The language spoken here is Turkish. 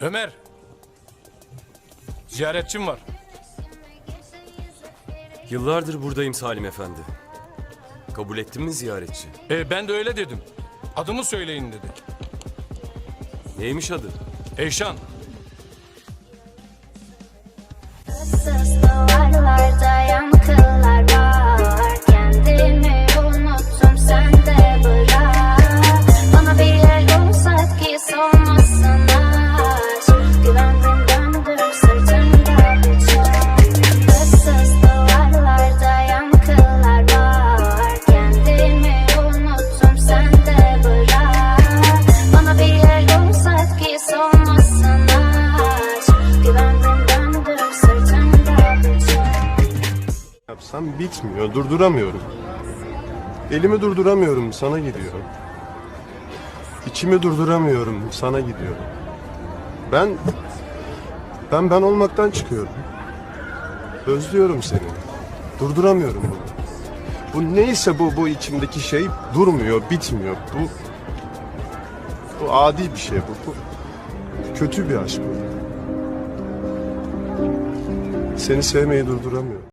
Ömer. Ziyaretçim var. Yıllardır buradayım Salim Efendi. Kabul ettin mi ziyaretçi? E, ben de öyle dedim. Adımı söyleyin dedi. Neymiş adı? Eyşan. Yapsam bitmiyor, durduramıyorum. Elimi durduramıyorum, sana gidiyor. İçimi durduramıyorum, sana gidiyor. Ben, ben ben olmaktan çıkıyorum. Özlüyorum seni. Durduramıyorum bunu. Bu neyse bu, bu içimdeki şey durmuyor, bitmiyor. Bu, bu adi bir şey bu. bu kötü bir aşk bu. Seni sevmeyi durduramıyorum.